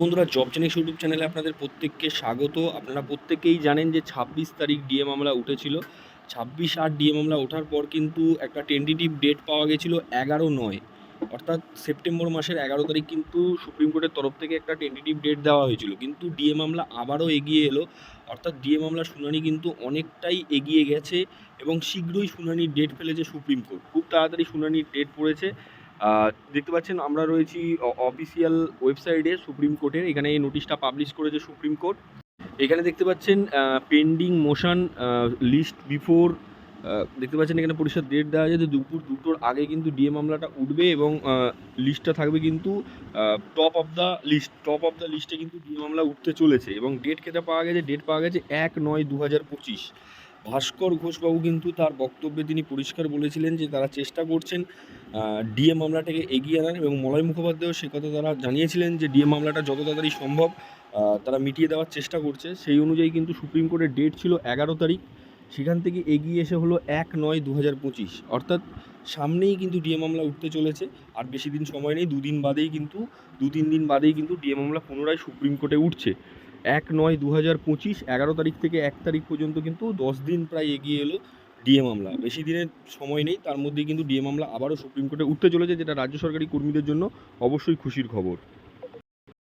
বন্ধুরা job Xenix YouTube চ্যানেলে আপনাদের প্রত্যেককে স্বাগত। আপনারা প্রত্যেকেই জানেন যে ছাব্বিশ তারিখ ডিএ মামলা উঠেছিল। ছাব্বিশ আট ডিএ মামলা ওঠার পর কিন্তু একটা টেন্টেটিভ ডেট পাওয়া গেছিল এগারো নয়। অর্থাৎ সেপ্টেম্বর মাসের এগারো তারিখ কিন্তু সুপ্রিম কোর্টের তরফ থেকে একটা টেন্টেটিভ ডেট দেওয়া হয়েছিল। কিন্তু ডিএ মামলা আবারও এগিয়ে এলো। অর্থাৎ ডিএ মামলার শুনানি কিন্তু অনেকটাই এগিয়ে গেছে এবং শীঘ্রই শুনানির ডেট ফেলেছে সুপ্রিম কোর্ট খুব তাড়াতাড়ি শুনানির ডেট পড়েছে। দেখতে পাচ্ছেন আমরা রয়েছি অফিসিয়াল ওয়েবসাইটে সুপ্রিম কোর্টের। এখানে এই নোটিশটা পাবলিশ করেছে সুপ্রিম কোর্ট। এখানে দেখতে পাচ্ছেন পেন্ডিং মোশন লিস্ট বিফোর দেখতে পাচ্ছেন এখানে পরিষ্কার ডেট দেওয়া আছে যে দুপুর দুটোর আগে কিন্তু ডিএ মামলাটা উঠবে এবং লিস্টটা থাকবে কিন্তু top of the list top of the লিস্টে কিন্তু ডিএ মামলা উঠতে চলেছে। এবং ডেট কেটে পাওয়া গেছে ডেট পাওয়া গেছে এক নয় দু হাজার পঁচিশ। ভাস্কর ঘোষবাবু কিন্তু তার বক্তব্যে তিনি পরিষ্কার বলেছিলেন যে তারা চেষ্টা করছেন ডিএ মামলাটাকে এগিয়ে আনার এবং মলয় মুখোপাধ্যায়ও সে কথা তারা জানিয়েছিলেন যে ডিএ মামলাটা যত তাড়াতাড়ি সম্ভব তারা মিটিয়ে দেওয়ার চেষ্টা করছে। সেই অনুযায়ী কিন্তু সুপ্রিম কোর্টের ডেট ছিল এগারো তারিখ। সেখান থেকে এগিয়ে এসে হলো এক নয় দু হাজার পঁচিশ। অর্থাৎ সামনেই কিন্তু ডিএ মামলা উঠতে চলেছে। আর বেশি দিন সময় নেই, দুদিন বাদেই কিন্তু দু তিন দিন বাদেই কিন্তু ডিএ মামলা পুনরায় সুপ্রিম কোর্টে উঠছে। এক নয় দু হাজার পঁচিশ, এগারো তারিখ থেকে এক তারিখ পর্যন্ত কিন্তু দশ দিন প্রায় এগিয়ে এলো ডিএ মামলা। বেশি দিনের সময় নেই, তার মধ্যে কিন্তু ডিএ মামলা আবারও সুপ্রিম কোর্টে উঠতে চলেছে, যেটা রাজ্য সরকারি কর্মীদের জন্য অবশ্যই খুশির খবর।